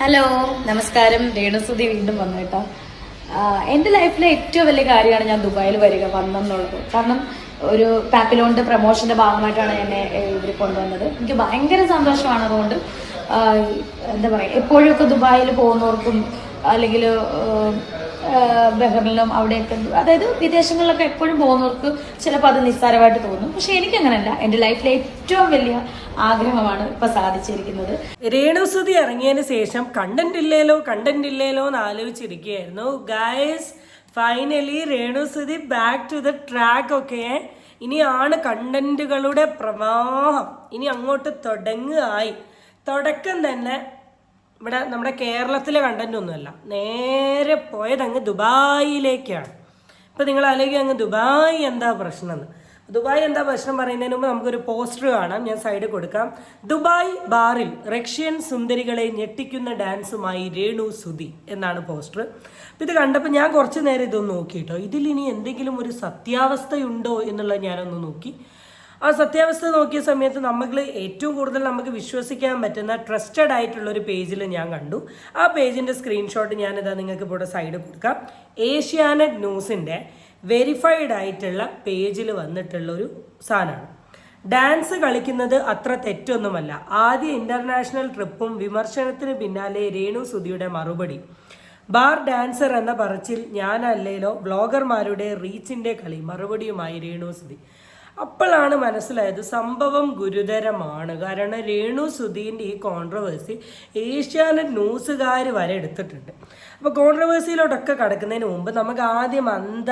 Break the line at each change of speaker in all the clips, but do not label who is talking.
Hello നമസ്കാരം. രേണുസുതി വീണ്ടും വന്നു കേട്ടോ. എന്റെ ലൈഫിലെ ഏറ്റവും വലിയ കാര്യമാണ് ഞാൻ ദുബായിൽ വരിക വന്നെന്നുള്ളത് കാരണം ഒരു പാപ്പിലോണിന്റെ പ്രൊമോഷന്റെ ഭാഗമായിട്ടാണ് എന്നെ ഇവർ കൊണ്ടുവന്നത്. എനിക്ക് ഭയങ്കര സന്തോഷമാണ് അതുകൊണ്ട് എന്താ പറയുക എപ്പോഴൊക്കെ ദുബായിൽ പോകുന്നവർക്കും അല്ലെങ്കിൽ ബഹ്റിനിലും അവിടെയൊക്കെ അതായത് വിദേശങ്ങളിലൊക്കെ എപ്പോഴും പോകുന്നവർക്ക് ചിലപ്പോൾ അത് നിസ്സാരമായിട്ട് തോന്നും. പക്ഷെ എനിക്കങ്ങനല്ല. എന്റെ ലൈഫിലെ ഏറ്റവും വലിയ ആഗ്രഹമാണ് ഇപ്പൊ സാധിച്ചിരിക്കുന്നത്.
രേണുസുതി ഇറങ്ങിയതിന് ശേഷം കണ്ടന്റ് ഇല്ലേലോ കണ്ടന്റ് ഇല്ലേലോ എന്ന് ആലോചിച്ചിരിക്കുകയായിരുന്നു. Guys finally Renu Sudhi back to the track ഒക്കെ ഇനിയാണ് കണ്ടന്റുകളുടെ പ്രവാഹം. ഇനി അങ്ങോട്ട് തുടങ്ങുകയായി. തുടക്കം തന്നെ ഇവിടെ നമ്മുടെ കേരളത്തിലെ കണ്ടന്റ് ഒന്നുമല്ല. നേരെ പോയത് അങ്ങ് ദുബായിലേക്കാണ്. ഇപ്പം നിങ്ങൾ അല്ലെങ്കിൽ അങ്ങ് ദുബായ് എന്താ പ്രശ്നം എന്ന് ദുബായ് എന്താ പ്രശ്നം പറയുന്നതിന് മുമ്പ് നമുക്കൊരു പോസ്റ്റർ കാണാം. ഞാൻ സൈഡിൽ കൊടുക്കാം. ദുബായ് ബാറിൽ റഷ്യൻ സുന്ദരികളെ ഞെട്ടിക്കുന്ന ഡാൻസുമായി രേണു സുധി എന്നാണ് പോസ്റ്റർ അപ്പം ഇത് കണ്ടപ്പോൾ ഞാൻ കുറച്ച് നേരം ഇതൊന്ന് നോക്കിയിട്ടോ ഇതിൽ ഇനി എന്തെങ്കിലും ഒരു സത്യാവസ്ഥയുണ്ടോ എന്നുള്ളത് ഞാനൊന്ന് നോക്കി. ആ സത്യാവസ്ഥ നോക്കിയ സമയത്ത് നമ്മൾ ഏറ്റവും കൂടുതൽ നമുക്ക് വിശ്വസിക്കാൻ പറ്റുന്ന ട്രസ്റ്റഡ് ആയിട്ടുള്ള ഒരു പേജിൽ ഞാൻ കണ്ടു. ആ പേജിന്റെ സ്ക്രീൻഷോട്ട് ഞാനിതാ നിങ്ങൾക്ക് ഇവിടെ സൈഡ് കൊടുക്കാം. ഏഷ്യാനെറ്റ് ന്യൂസിന്റെ വെരിഫൈഡ് ആയിട്ടുള്ള പേജിൽ വന്നിട്ടുള്ള ഒരു സാധനമാണ് ഡാൻസ് കളിക്കുന്നത് അത്ര തെറ്റൊന്നുമല്ല. ആദ്യ ഇന്റർനാഷണൽ ട്രിപ്പും വിമർശനത്തിന് പിന്നാലെ രേണു സുധിയുടെ മറുപടി. ബാർ ഡാൻസർ എന്ന പറച്ചിൽ ഞാനല്ലേലോ ബ്ലോഗർമാരുടെ റീച്ചിന്റെ കളി മറുപടിയുമായി രേണു സുധി. അപ്പോഴാണ് മനസ്സിലായത് സംഭവം ഗുരുതരമാണ്. കാരണം രേണു സുധീന്റെ ഈ കോൺട്രവേഴ്സി ഏഷ്യാനെറ്റ് ന്യൂസുകാർ വരെ എടുത്തിട്ടുണ്ട്. അപ്പോൾ കോൺട്രവേഴ്സിയിലോട്ടൊക്കെ കടക്കുന്നതിന് മുമ്പ് നമുക്ക് ആദ്യം അന്ത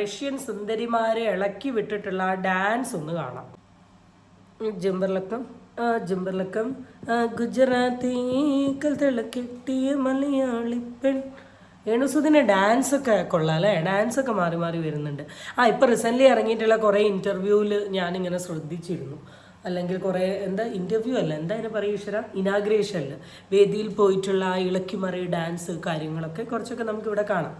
റഷ്യൻ സുന്ദരിമാരെ ഇളക്കി വിട്ടിട്ടുള്ള ആ ഡാൻസ് ഒന്ന് കാണാം. ജിംബർലക്കം ജിംബർലക്കം ഗുജറാത്തി ഗുജറാത്തി തിളക്കെട്ടിയ മലയാളി പെൺ രേണുസുദിന്റെ ഡാൻസ് ഒക്കെ കൊള്ളാം അല്ലേ? ഡാൻസ് ഒക്കെ മാറി മാറി വരുന്നുണ്ട്. ആ ഇപ്പൊ റീസെന്റ്ലി ഇറങ്ങിയിട്ടുള്ള കുറേ ഞാൻ ഇങ്ങനെ ശ്രദ്ധിച്ചിരുന്നു. അല്ലെങ്കിൽ കുറേ എന്താ ഇന്റർവ്യൂ അല്ല എന്താ അതിന് പറയുക ഈശ്വര? ഇനാഗ്രേഷനിൽ വേദിയിൽ പോയിട്ടുള്ള ആ ഇളക്കിമറി ഡാൻസ് കാര്യങ്ങളൊക്കെ കുറച്ചൊക്കെ നമുക്ക് ഇവിടെ കാണാം.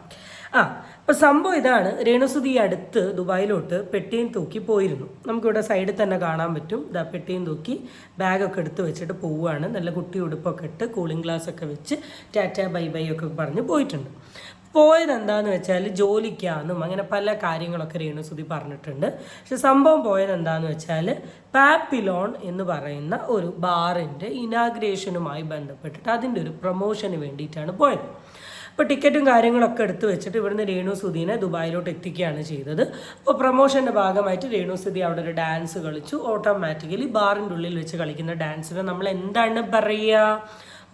ആ അപ്പോൾ സംഭവം ഇതാണ്. രേണുസുതി അടുത്ത് ദുബായിലോട്ട് പെട്ടിയും തൂക്കി പോയിരുന്നു. നമുക്കിവിടെ സൈഡിൽ തന്നെ കാണാൻ പറ്റും. ഇതാ പെട്ടിയും തൂക്കി ബാഗൊക്കെ എടുത്ത് വെച്ചിട്ട് പോവുകയാണ്. നല്ല കുട്ടി ഉടുപ്പൊക്കെ ഇട്ട് കൂളിംഗ് ഗ്ലാസ് ഒക്കെ വെച്ച് ടാറ്റ ബൈ ബൈ ഒക്കെ പറഞ്ഞ് പോയിട്ടുണ്ട്. പോയത് എന്താന്ന് വെച്ചാൽ ജോലിക്കാന്നും അങ്ങനെ പല കാര്യങ്ങളൊക്കെ രേണുസുതി പറഞ്ഞിട്ടുണ്ട്. പക്ഷെ സംഭവം പോയത് എന്താന്ന് വെച്ചാൽ പാപ്പിലോൺ എന്ന് പറയുന്ന ഒരു ബാറിന്റെ ഇനാഗ്രേഷനുമായി ബന്ധപ്പെട്ടിട്ട് അതിന്റെ ഒരു പ്രൊമോഷന് വേണ്ടിയിട്ടാണ് പോയത്. അപ്പോൾ ടിക്കറ്റും കാര്യങ്ങളൊക്കെ എടുത്ത് വെച്ചിട്ട് ഇവിടുന്ന് രേണു സുധീനെ ദുബായിലോട്ട് എത്തിക്കുകയാണ് ചെയ്തത്. അപ്പോൾ പ്രൊമോഷന്റെ ഭാഗമായിട്ട് രേണു സുധി അവിടെ ഒരു ഡാൻസ് കളിച്ചു. ഓട്ടോമാറ്റിക്കലി ബാറിന്റെ ഉള്ളിൽ വെച്ച് കളിക്കുന്ന ഡാൻസിനെ നമ്മൾ എന്താണ് പറയുക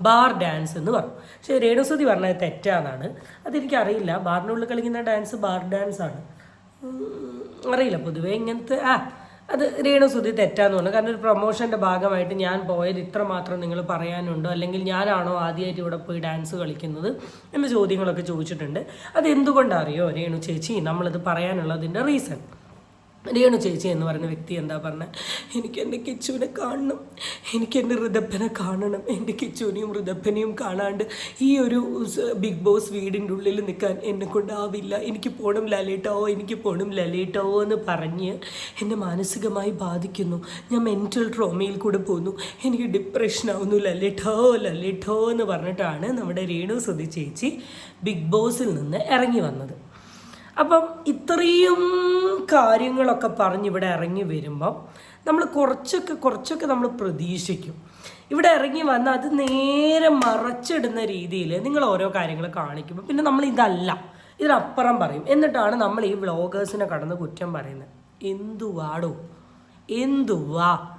ബാർ ഡാൻസ് എന്ന് പറഞ്ഞു. പക്ഷേ രേണുസുതി പറഞ്ഞത് തെറ്റാന്നാണ്. അതെനിക്കറിയില്ല. ബാറിനുള്ളിൽ കളിക്കുന്ന ഡാൻസ് ബാർ ഡാൻസ് ആണ് അറിയില്ല. പൊതുവേ ഇങ്ങനത്തെ ആ അത് രേണുസുതി തെറ്റാന്ന് പറഞ്ഞു. കാരണം ഒരു പ്രൊമോഷന്റെ ഭാഗമായിട്ട് ഞാൻ പോയത് ഇത്ര മാത്രം നിങ്ങൾ പറയാനുണ്ടോ? അല്ലെങ്കിൽ ഞാനാണോ ആദ്യമായിട്ട് ഇവിടെ പോയി ഡാൻസ് കളിക്കുന്നത് എന്ന ചോദ്യങ്ങളൊക്കെ ചോദിച്ചിട്ടുണ്ട്. അത് എന്തുകൊണ്ടറിയോ രേണു ചേച്ചി? നമ്മളിത് പറയാനുള്ളതിന്റെ റീസൺ രേണു ചേച്ചി എന്ന് പറയുന്ന വ്യക്തി എന്താ പറഞ്ഞത് എനിക്ക് എന്റെ കിച്ചുവിനെ കാണണം. എനിക്ക് എന്റെ ഋതപ്പനെ കാണണം. എന്റെ കിച്ചുവിനെയും ഋതപ്പനെയും കാണാണ്ട് ഈ ഒരു ബിഗ് ബോസ് വീടിന്റെ ഉള്ളിൽ നിൽക്കാൻ എന്നെ കൊണ്ടാവില്ല. എനിക്ക് പോണം ലലേട്ടാവോ എനിക്ക് പോണം ലലേട്ടാവോ എന്ന് പറഞ്ഞ് എന്നെ മാനസികമായി ബാധിക്കുന്നു. ഞാൻ മെന്റൽ ട്രോമയിൽ കൂടെ പോകുന്നു എനിക്ക് ഡിപ്രഷനാവുന്നു ലലേട്ടോ ലലേട്ടോ എന്ന് പറഞ്ഞിട്ടാണ് നമ്മുടെ രേണു സുധി ചേച്ചി ബിഗ് ബോസിൽ നിന്ന് ഇറങ്ങി വന്നത്. അപ്പം ഇത്രയും കാര്യങ്ങളൊക്കെ പറഞ്ഞ് ഇവിടെ ഇറങ്ങി വരുമ്പം നമ്മൾ കുറച്ചൊക്കെ കുറച്ചൊക്കെ നമ്മൾ പ്രതീക്ഷിക്കും. ഇവിടെ ഇറങ്ങി വന്ന് അത് നേരെ മറച്ചിടുന്ന രീതിയിൽ നിങ്ങൾ ഓരോ കാര്യങ്ങൾ കാണിക്കുമ്പോൾ പിന്നെ നമ്മൾ ഇതല്ല ഇതിനപ്പുറം പറയും. എന്നിട്ടാണ് നമ്മൾ ഈ വ്ളോഗേഴ്സിനെ കടന്ന് കുറ്റം പറയുന്നത്. എന്തുവാടോ? എന്തുവാ?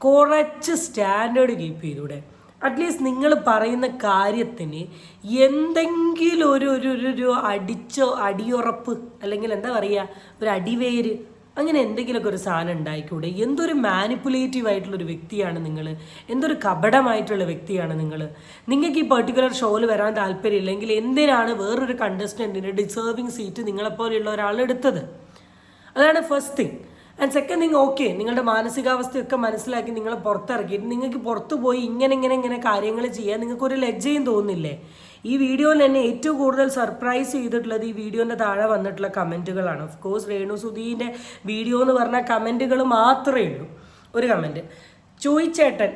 കുറച്ച് സ്റ്റാൻഡേർഡ് കീപ്പ് ചെയ്തൂടെ? അറ്റ്ലീസ്റ്റ് നിങ്ങൾ പറയുന്ന കാര്യത്തിന് എന്തെങ്കിലും ഒരു ഒരു ഒരു അടിച്ചോ അടിയുറപ്പ് അല്ലെങ്കിൽ എന്താ പറയുക ഒരു അടിവേര് അങ്ങനെ എന്തെങ്കിലുമൊക്കെ ഒരു സാധനം ഉണ്ടായിക്കൂടെ? എന്തൊരു മാനിപ്പുലേറ്റീവ് ആയിട്ടുള്ള ഒരു വ്യക്തിയാണ് നിങ്ങൾ എന്തൊരു കപടമായിട്ടുള്ള വ്യക്തിയാണ് നിങ്ങൾ നിങ്ങൾക്ക് ഈ പെർട്ടിക്കുലർ ഷോയിൽ വരാൻ താല്പര്യമില്ലെങ്കിൽ എന്തിനാണ് വേറൊരു കണ്ടസ്റ്റന്റിന്റെ ഡിസേർവിങ് സീറ്റ് നിങ്ങളെപ്പോലെയുള്ള ഒരാൾ എടുത്തത് അതാണ് first thing and second thing okay നിങ്ങളുടെ മാനസികാവസ്ഥയൊക്കെ മനസ്സിലാക്കി നിങ്ങളെ പുറത്തിറക്കിയിട്ട് നിങ്ങൾക്ക് പുറത്ത് പോയി ഇങ്ങനെ ഇങ്ങനെ ഇങ്ങനെ കാര്യങ്ങൾ ചെയ്യാൻ നിങ്ങൾക്കൊരു ലജ്ജയും തോന്നില്ലേ? ഈ വീഡിയോയിൽ എന്നെ ഏറ്റവും കൂടുതൽ സർപ്രൈസ് ചെയ്തിട്ടുള്ളത് ഈ വീഡിയോന്റെ താഴെ വന്നിട്ടുള്ള കമന്റുകളാണ്. ഓഫ് കോഴ്സ് രേണു സുധീന്റെ വീഡിയോ എന്ന് പറഞ്ഞാൽ കമന്റുകൾ മാത്രമേ ഉള്ളൂ. ഒരു കമന്റ്. ചോയിച്ചേട്ടൻ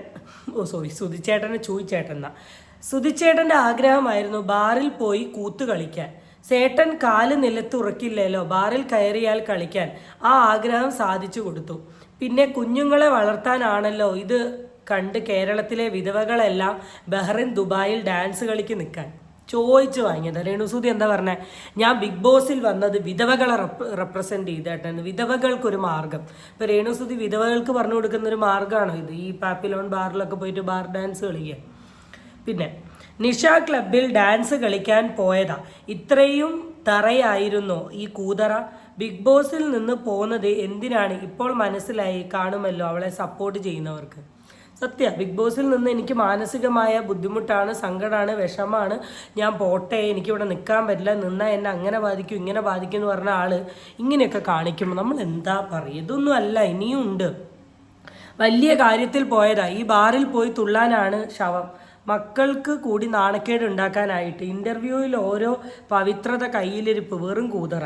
ഓ സോറി സുധിച്ചേട്ടനെ ചോയിച്ചേട്ടൻ എന്നാ. സുധിച്ചേട്ടന്റെ ആഗ്രഹമായിരുന്നു ബാറിൽ പോയി കൂത്ത് കളിക്കാൻ. സേട്ടൻ കാൽ നിലത്ത് ഉറക്കില്ലല്ലോ ബാറിൽ കയറിയാൽ കളിക്കാൻ. ആ ആഗ്രഹം സാധിച്ചു കൊടുത്തു. പിന്നെ കുഞ്ഞുങ്ങളെ വളർത്താനാണല്ലോ ഇത് കണ്ട് കേരളത്തിലെ വിധവകളെല്ലാം ബഹ്റിൻ ദുബായിൽ ഡാൻസ് കളിക്ക് നിൽക്കാൻ. ചോദിച്ചു വാങ്ങിയത്. രേണുസൂതി എന്താ പറഞ്ഞേ? ഞാൻ ബിഗ് ബോസിൽ വന്നത് വിധവകളെ റെപ്രസെന്റ് ചെയ്തിട്ടാണ്. വിധവകൾക്കൊരു മാർഗം. ഇപ്പൊ രേണുസൂതി വിധവകൾക്ക് പറഞ്ഞു കൊടുക്കുന്ന ഒരു മാർഗമാണോ ഇത്? ഈ പാപ്പിലോൺ ബാറിലൊക്കെ പോയിട്ട് ബാർ ഡാൻസ് കളിക്കുക പിന്നെ നിഷ ക്ലബിൽ ഡാൻസ് കളിക്കാൻ പോയതാ. ഇത്രയും തറയായിരുന്നോ ഈ കൂതറ. ബിഗ് ബോസിൽ നിന്ന് പോകുന്നത് എന്തിനാണ്? ഇപ്പോൾ മനസ്സിലായി കാണുമല്ലോ അവളെ സപ്പോർട്ട് ചെയ്യുന്നവർക്ക്. സത്യ ബിഗ് ബോസിൽ നിന്ന് എനിക്ക് മാനസികമായ ബുദ്ധിമുട്ടാണ് സങ്കടമാണ് വിഷമാണ്. ഞാൻ പോട്ടെ എനിക്കിവിടെ നിൽക്കാൻ പറ്റില്ല നിന്നാൽ എന്നെ അങ്ങനെ ബാധിക്കും ഇങ്ങനെ ബാധിക്കും എന്ന് പറഞ്ഞ ആൾ ഇങ്ങനെയൊക്കെ കാണിക്കുമ്പോൾ നമ്മൾ എന്താ പറയുക ഇതൊന്നും അല്ല ഇനിയും ഉണ്ട്. വലിയ കാര്യത്തിൽ പോയതാ. ഈ ബാറിൽ പോയി തുള്ളാനാണ് ശവം. മക്കൾക്ക് കൂടി നാണക്കേട് ഉണ്ടാക്കാനായിട്ട് ഇന്റർവ്യൂവിൽ ഓരോ പവിത്രത കയ്യിലിരിപ്പ് വെറും കൂതറ.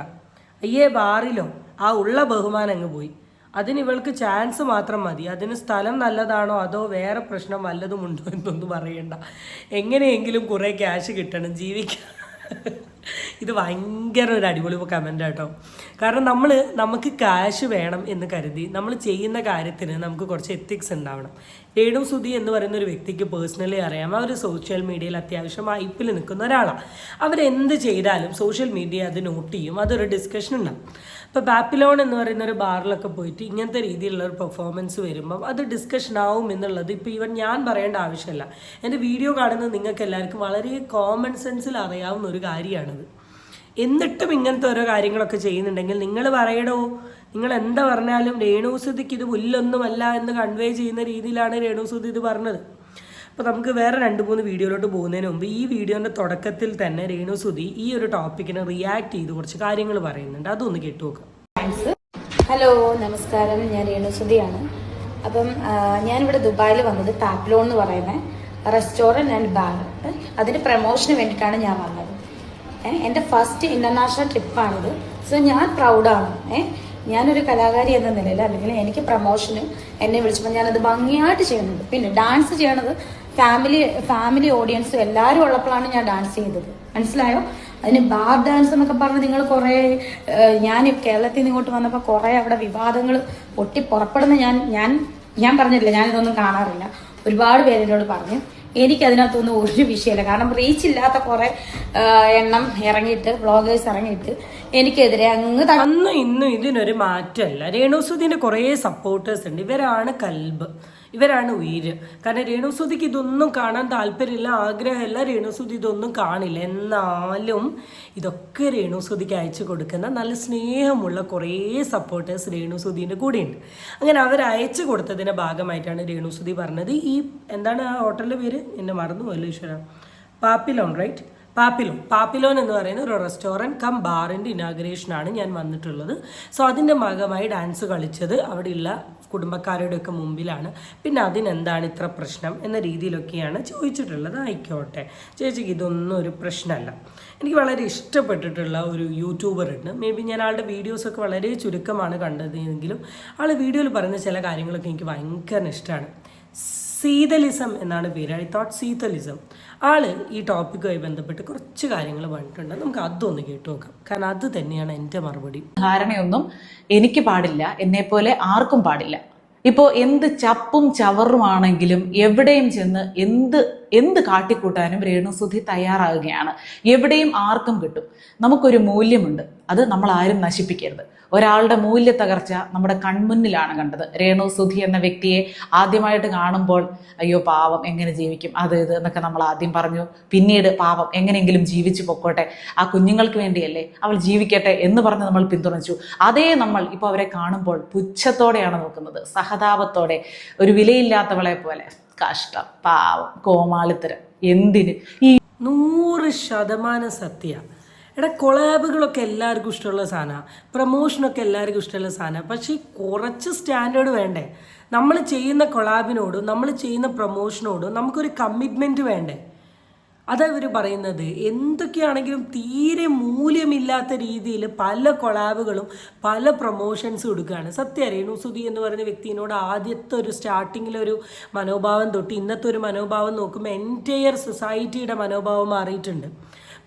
അയ്യേ ബാറിലോ? ആ ഉള്ള ബഹുമാനം അങ്ങ് പോയി. അതിന് ഇവൾക്ക് ചാൻസ് മാത്രം മതി. അതിന് സ്ഥലം നല്ലതാണോ അതോ വേറെ പ്രശ്നം വല്ലതുമുണ്ടോ എന്നൊന്നും പറയണ്ട. എങ്ങനെയെങ്കിലും കുറേ ക്യാഷ് കിട്ടണം. ജീവിക്കാൻ ഇത് ഭയങ്കര ഒരു അടിപൊളി കമന്റ് കേട്ടോ കാരണം നമ്മൾ നമുക്ക് കാഷ് വേണം എന്ന് കരുതി നമ്മൾ ചെയ്യുന്ന കാര്യത്തിന് നമുക്ക് കുറച്ച് എത്തിക്സ് ഉണ്ടാവണം. രേണു സുധി എന്ന് പറയുന്ന ഒരു വ്യക്തിക്ക് പേഴ്സണലി അറിയാം. അവർ സോഷ്യൽ മീഡിയയിൽ അത്യാവശ്യം ഐപ്പിൽ നിൽക്കുന്ന ഒരാളാണ് അവരെന്ത് ചെയ്താലും സോഷ്യൽ മീഡിയ അത് നോട്ട് ചെയ്യും. അതൊരു ഡിസ്കഷൻ ഉണ്ടാവും. ഇപ്പോൾ ബാപ്പിലോൺ എന്ന് പറയുന്ന ഒരു ബാറിലൊക്കെ പോയിട്ട് ഇങ്ങനത്തെ രീതിയിലുള്ള ഒരു പെർഫോമൻസ് വരുമ്പം അത് ഡിസ്കഷൻ ആവും എന്നുള്ളത് ഇപ്പോൾ ഈവൻ ഞാൻ പറയേണ്ട ആവശ്യമില്ല. എന്റെ വീഡിയോ കാണുന്ന നിങ്ങൾക്ക് എല്ലാവർക്കും വളരെ കോമൺ സെൻസിൽ അറിയാവുന്ന ഒരു കാര്യമാണിത് എന്നിട്ടും ഇങ്ങനത്തെ ഓരോ കാര്യങ്ങളൊക്കെ ചെയ്യുന്നുണ്ടെങ്കിൽ നിങ്ങൾ പറയടോ നിങ്ങൾ എന്താ പറഞ്ഞാലും രേണുസുതിക്ക് ഇത് പുല്ലൊന്നുമല്ല എന്ന് കൺവേ ചെയ്യുന്ന രീതിയിലാണ് രേണുസുതി ഇത് പറഞ്ഞത്. അപ്പോൾ നമുക്ക് വേറെ രണ്ട് മൂന്ന് വീഡിയോയിലോട്ട് പോകുന്നതിന് മുമ്പ് ഈ വീഡിയോന്റെ തുടക്കത്തിൽ തന്നെ രേണു സുധി ഈ ഒരു ടോപ്പിക്കിനെ റിയാക്ട് ചെയ്ത് കുറച്ച് കാര്യങ്ങൾ പറയുന്നുണ്ട്. അതൊന്ന് കേട്ടു നോക്കാം.
ഹലോ നമസ്കാരം. ഞാൻ രേണു സുധിയാണ്. അപ്പം ഞാനിവിടെ ദുബായിൽ വന്നത് പാപ്ലോൺ എന്ന് പറയുന്ന. റെസ്റ്റോറന്റ് ആൻഡ് ബാർ അതിന്റെ പ്രമോഷന് വേണ്ടിയിട്ടാണ് ഞാൻ വന്നത്. എന്റെ ഫസ്റ്റ് ഇന്റർനാഷണൽ ട്രിപ്പാണിത് സോ ഞാൻ പ്രൗഡാണ് ഏ ഞാനൊരു കലാകാരി എന്ന നിലയിൽ അല്ലെങ്കിൽ എനിക്ക് പ്രമോഷന് എന്നെ വിളിച്ചപ്പോൾ ഞാനത് ഭംഗിയായിട്ട് ചെയ്യുന്നുണ്ട്. പിന്നെ ഡാൻസ് ചെയ്യണത് ഫാമിലി ഫാമിലി ഓഡിയൻസും എല്ലാവരും ഉള്ളപ്പോഴാണ് ഞാൻ ഡാൻസ് ചെയ്തത്. മനസ്സിലായോ? അതിന് ബാർ ഡാൻസ് എന്നൊക്കെ പറഞ്ഞ് നിങ്ങൾ കുറേ ഞാൻ കേരളത്തിൽ നിന്ന് ഇങ്ങോട്ട് വന്നപ്പോൾ കുറേ അവിടെ വിവാദങ്ങൾ പൊട്ടി പുറപ്പെടുന്ന ഞാൻ ഞാൻ ഞാൻ പറഞ്ഞില്ല ഞാനിതൊന്നും കാണാറില്ല. ഒരുപാട് പേര് എന്നോട് പറഞ്ഞു എനിക്ക് അതിനകത്തൊന്നും ഒരു വിഷയമില്ല. കാരണം റീച്ച് ഇല്ലാത്ത കുറെ എണ്ണം ഇറങ്ങിയിട്ട് ബ്ലോഗേഴ്സ് ഇറങ്ങിയിട്ട് എനിക്കെതിരെ അങ്ങ്
അന്ന് ഇന്നും ഇതിനൊരു മാറ്റമല്ല. രേണുസുദിന്റെ കുറേ സപ്പോർട്ടേഴ്സ് ഉണ്ട്. ഇവരാണ് കൽബ്. ഇവരാണ് ഉയിര്. കാരണം രേണുസുതിക്ക് ഇതൊന്നും കാണാൻ താല്പര്യമില്ല ആഗ്രഹമില്ല രേണുസുതി ഇതൊന്നും കാണില്ല. എന്നാലും ഇതൊക്കെ രേണുസുതിക്ക് അയച്ചു കൊടുക്കുന്ന നല്ല സ്നേഹമുള്ള കുറേ സപ്പോർട്ടേഴ്സ് രേണുസുതിന്റെ കൂടെയുണ്ട്. അങ്ങനെ അവർ അയച്ചു കൊടുത്തതിന്റെ ഭാഗമായിട്ടാണ് രേണുസുതി പറഞ്ഞത്. ഈ എന്താണ് ആ ഹോട്ടലിന്റെ പേര്? എന്നെ മറന്നു പോയല്ലോ ഈശ്വര. Papillon right Papillon. പാപ്പിലോൺ എന്ന് പറയുന്ന ഒരു റെസ്റ്റോറന്റ് കം ബാറിന്റെ ഇനാഗ്രേഷനാണ് ഞാൻ വന്നിട്ടുള്ളത്. സോ അതിന്റെ ഭാഗമായി ഡാൻസ് കളിച്ചത് അവിടെയുള്ള കുടുംബക്കാരുടെയൊക്കെ മുമ്പിലാണ്. പിന്നെ അതിനെന്താണ് ഇത്ര പ്രശ്നം എന്ന രീതിയിലൊക്കെയാണ് ചോദിച്ചിട്ടുള്ളത്. ആയിക്കോട്ടെ. ചേച്ചിക്ക് ഇതൊന്നും ഒരു പ്രശ്നമല്ല. എനിക്ക് വളരെ ഇഷ്ടപ്പെട്ടിട്ടുള്ള ഒരു യൂട്യൂബർ ഉണ്ട് മേ ബി ഞാൻ ആളുടെ വീഡിയോസൊക്കെ വളരെ ചുരുക്കമാണ് കണ്ടതെങ്കിലും ആൾ വീഡിയോയിൽ പറയുന്ന ചില കാര്യങ്ങളൊക്കെ എനിക്ക് ഭയങ്കര ഇഷ്ടമാണ്. സീതലിസം എന്നാണ് പേര്. I thought സീതലിസം. ആൾ ഈ ടോപ്പിക്കുമായി ബന്ധപ്പെട്ട് കുറച്ച് കാര്യങ്ങൾ പറഞ്ഞിട്ടുണ്ട്. നമുക്ക് അതൊന്ന് കേട്ടു നോക്കാം. കാരണം അത് തന്നെയാണ് എന്റെ മറുപടി.
ധാരണയൊന്നും എനിക്ക് പാടില്ല. എന്നെ പോലെ ആർക്കും പാടില്ല. ഇപ്പോ എന്ത് ചപ്പും ചവറുമാണെങ്കിലും എവിടെയും ചെന്ന് എന്ത് എന്ത് കാട്ടിക്കൂട്ടാനും രേണുസുധി തയ്യാറാകുകയാണ്. എവിടെയും ആർക്കും കിട്ടും. നമുക്കൊരു മൂല്യമുണ്ട്. അത് നമ്മൾ ആരും നശിപ്പിക്കരുത്. ഒരാളുടെ മൂല്യ തകർച്ച നമ്മുടെ കൺമുന്നിലാണ് കണ്ടത്. രേണു സുധി എന്ന വ്യക്തിയെ ആദ്യമായിട്ട് കാണുമ്പോൾ അയ്യോ പാവം എങ്ങനെ ജീവിക്കും? അത് ഇത് എന്നൊക്കെ നമ്മൾ ആദ്യം പറഞ്ഞു. പിന്നീട് പാവം എങ്ങനെയെങ്കിലും ജീവിച്ചു പൊക്കോട്ടെ. ആ കുഞ്ഞുങ്ങൾക്ക് വേണ്ടിയല്ലേ അവൾ ജീവിക്കട്ടെ എന്ന് പറഞ്ഞ് നമ്മൾ പിന്തുണച്ചു. അതേ നമ്മൾ ഇപ്പോൾ അവരെ കാണുമ്പോൾ പുച്ഛത്തോടെയാണ് നോക്കുന്നത്. സഹതാപത്തോടെ. ഒരു വിലയില്ലാത്തവളെ പോലെ. കഷ്ടം പാവം കോമാളിത്തരം. എന്തിന്? ഈ
നൂറ് ശതമാനം സത്യ. എടാ കൊളാബുകളൊക്കെ എല്ലാവർക്കും ഇഷ്ടമുള്ള സാധനമാണ് പ്രൊമോഷനൊക്കെ എല്ലാവർക്കും ഇഷ്ടമുള്ള സാധനമാണ് പക്ഷേ കുറച്ച് സ്റ്റാൻഡേർഡ് വേണ്ടേ? നമ്മൾ ചെയ്യുന്ന കൊളാബിനോടും നമ്മൾ ചെയ്യുന്ന പ്രൊമോഷനോടും നമുക്കൊരു കമ്മിറ്റ്മെന്റ് വേണ്ടേ? അതാ പറയുന്നത്. എന്തൊക്കെയാണെങ്കിലും തീരെ മൂല്യമില്ലാത്ത രീതിയിൽ പല കൊളാബുകളും പല പ്രൊമോഷൻസും കൊടുക്കുകയാണ് സത്യ രേണു സുധി എന്ന് പറയുന്ന വ്യക്തിനോട് ആദ്യത്തെ ഒരു സ്റ്റാർട്ടിങ്ങിലൊരു മനോഭാവം തൊട്ട് ഇന്നത്തെ ഒരു മനോഭാവം നോക്കുമ്പോൾ എന്റയർ സൊസൈറ്റിയുടെ മനോഭാവം മാറിയിട്ടുണ്ട്.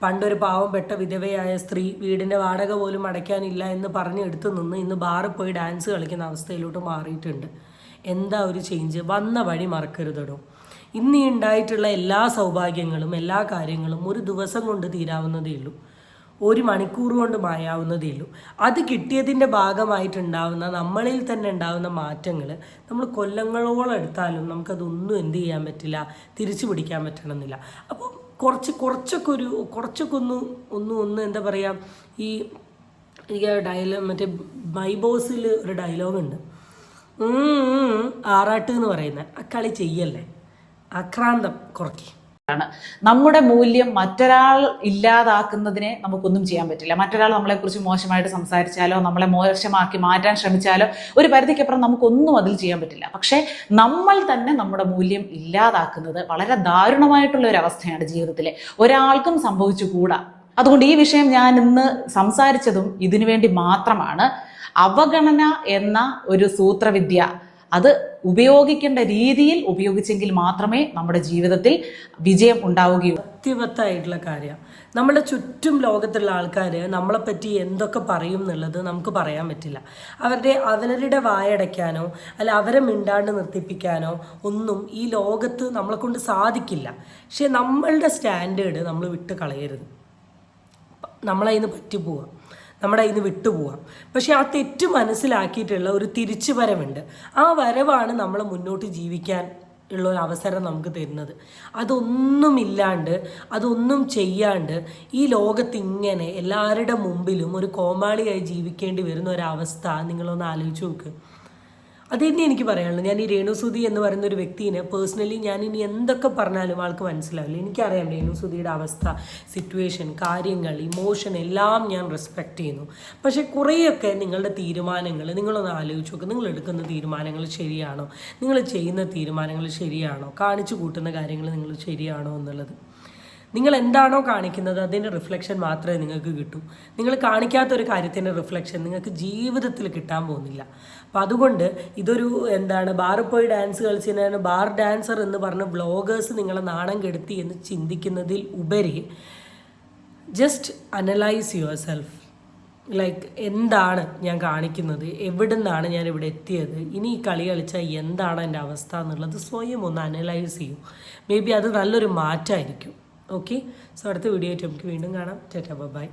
പണ്ടൊരു പെട്ട വിധവയായ സ്ത്രീ വീടിന്റെ വാടക പോലും അടയ്ക്കാനില്ല എന്ന് പറഞ്ഞ് എടുത്തു നിന്ന് ഇന്ന് ബാറിൽ പോയി ഡാൻസ് കളിക്കുന്ന അവസ്ഥയിലോട്ട് മാറിയിട്ടുണ്ട്. എന്താ ഒരു ചേഞ്ച് വന്ന വഴി മറക്കരുതടോ. ഇന്ന് ഉണ്ടായിട്ടുള്ള എല്ലാ സൗഭാഗ്യങ്ങളും എല്ലാ കാര്യങ്ങളും ഒരു ദിവസം കൊണ്ട് തീരാവുന്നതേ ഉള്ളൂ. ഒരു മണിക്കൂർ കൊണ്ട് മായാവുന്നതേ ഉള്ളൂ. അത് കിട്ടിയതിന്റെ ഭാഗമായിട്ടുണ്ടാവുന്ന നമ്മളിൽ തന്നെ ഉണ്ടാവുന്ന മാറ്റങ്ങൾ നമ്മൾ കൊല്ലങ്ങളോളം എടുത്താലും നമുക്കതൊന്നും എന്ത് ചെയ്യാൻ പറ്റില്ല തിരിച്ചു പിടിക്കാൻ പറ്റണമെന്നില്ല. അപ്പോൾ കുറച്ച് കുറച്ചൊക്കെ ഒരു കുറച്ചൊക്കെ ഒന്ന് ഒന്ന് ഒന്ന് എന്താ പറയുക ഈ ഈ ഡയലോഗ് മറ്റേ ബൈബോസിൽ ഒരു ഡയലോഗുണ്ട് ഉം, ഉം, ആറാട്ട് എന്ന് പറയുന്നത് ആ കളി ചെയ്യല്ലേ? ആക്രാന്തം കുറയ്ക്കും.
ആണ്. നമ്മുടെ മൂല്യം മറ്റൊരാൾ ഇല്ലാതാക്കുന്നതിനെ നമുക്കൊന്നും ചെയ്യാൻ പറ്റില്ല. മറ്റൊരാൾ നമ്മളെക്കുറിച്ച് മോശമായിട്ട് സംസാരിച്ചാലോ നമ്മളെ മോശമാക്കി മാറ്റാൻ ശ്രമിച്ചാലോ ഒരു പരിധിക്കപ്പുറം നമുക്കൊന്നും അതിൽ ചെയ്യാൻ പറ്റില്ല. പക്ഷേ നമ്മൾ തന്നെ നമ്മുടെ മൂല്യം ഇല്ലാതാക്കുന്നത് വളരെ ദാരുണമായിട്ടുള്ള ഒരു അവസ്ഥയാണ് ജീവിതത്തിലെ. ഒരാൾക്കും സംഭവിച്ചുകൂടാ. അതുകൊണ്ട് ഈ വിഷയം ഞാൻ ഇന്ന് സംസാരിച്ചതും ഇതിനുവേണ്ടി മാത്രമാണ് അവഗണന എന്ന ഒരു സൂത്രവിദ്യ അത് ഉപയോഗിക്കേണ്ട രീതിയിൽ ഉപയോഗിച്ചെങ്കിൽ മാത്രമേ നമ്മുടെ ജീവിതത്തിൽ വിജയം ഉണ്ടാവുകയുള്ളൂ.
സത്യവത്തായിട്ടുള്ള കാര്യം. നമ്മുടെ ചുറ്റും ലോകത്തുള്ള ആൾക്കാർ നമ്മളെപ്പറ്റി എന്തൊക്കെ പറയും എന്നുള്ളത് നമുക്ക് പറയാൻ പറ്റില്ല. അവരുടെ അവരുടെ വായടയ്ക്കാനോ അല്ല അവരെ മിണ്ടാണ്ട് നിർത്തിപ്പിക്കാനോ ഒന്നും ഈ ലോകത്ത് നമ്മളെ കൊണ്ട് സാധിക്കില്ല. പക്ഷെ നമ്മളുടെ സ്റ്റാൻഡേർഡ് നമ്മൾ വിട്ട് കളയരുത്. നമ്മളതിന് പറ്റിപ്പോവാം. നമ്മുടെ ഇന്ന് വിട്ടുപോകാം പക്ഷെ ആ തെറ്റ് മനസ്സിലാക്കിയിട്ടുള്ള ഒരു തിരിച്ചു വരവുണ്ട് ആ വരവാണ് നമ്മൾ മുന്നോട്ട് ജീവിക്കാൻ ഉള്ള ഒരു അവസരം നമുക്ക് തരുന്നത്. അതൊന്നുമില്ലാണ്ട് അതൊന്നും ചെയ്യാണ്ട് ഈ ലോകത്ത് ഇങ്ങനെ എല്ലാവരുടെ മുമ്പിലും ഒരു കോമാളിയായി ജീവിക്കേണ്ടി വരുന്ന ഒരവസ്ഥ നിങ്ങളൊന്ന് ആലോചിച്ച് നോക്ക്. അത് തന്നെ എനിക്ക് പറയാനുള്ളൂ. ഞാൻ ഈ രേണുസുതി എന്ന് പറയുന്ന ഒരു വ്യക്തിനെ പേഴ്സണലി ഞാൻ ഇനി എന്തൊക്കെ പറഞ്ഞാലും ആൾക്ക് മനസ്സിലാവില്ല. എനിക്കറിയാം രേണുസുതിയുടെ അവസ്ഥ സിറ്റുവേഷൻ കാര്യങ്ങൾ ഇമോഷൻ എല്ലാം ഞാൻ റെസ്പെക്റ്റ് ചെയ്യുന്നു. പക്ഷേ കുറേയൊക്കെ നിങ്ങളുടെ തീരുമാനങ്ങൾ നിങ്ങളൊന്ന് ആലോചിച്ച് നോക്കുക നിങ്ങൾ എടുക്കുന്ന തീരുമാനങ്ങൾ ശരിയാണോ? നിങ്ങൾ ചെയ്യുന്ന തീരുമാനങ്ങൾ ശരിയാണോ? കാണിച്ചു കൂട്ടുന്ന കാര്യങ്ങൾ നിങ്ങൾ ശരിയാണോ എന്നുള്ളത്. നിങ്ങൾ എന്താണോ കാണിക്കുന്നത് അതിന്റെ റിഫ്ലക്ഷൻ മാത്രമേ നിങ്ങൾക്ക് കിട്ടൂ. നിങ്ങൾ കാണിക്കാത്ത ഒരു കാര്യത്തിന്റെ റിഫ്ലക്ഷൻ നിങ്ങൾക്ക് ജീവിതത്തിൽ കിട്ടാൻ പോകുന്നില്ല. അപ്പം അതുകൊണ്ട് ഇതൊരു എന്താണ് ബാറിൽ പോയി ഡാൻസ് കളിച്ചതിനാണ് ബാർ ഡാൻസർ എന്ന് പറഞ്ഞ വ്ളോഗേഴ്സ് നിങ്ങളെ നാണം കെടുത്തി എന്ന് ചിന്തിക്കുന്നതിൽ ഉപരി just analyse yourself like എന്താണ് ഞാൻ കാണിക്കുന്നത്? എവിടെ നിന്നാണ് ഞാൻ ഇവിടെ എത്തിയത്? ഇനി ഈ കളി കളിച്ചാൽ എന്താണ് എന്റെ അവസ്ഥ എന്നുള്ളത് സ്വയം ഒന്ന് അനലൈസ് ചെയ്യും. മേ ബി അത് നല്ലൊരു മാറ്റമായിരിക്കും ഓക്കെ. സോ അടുത്ത വീഡിയോ ആയിട്ട് നമുക്ക് വീണ്ടും കാണാം. ചേട്ടാ ബൈ.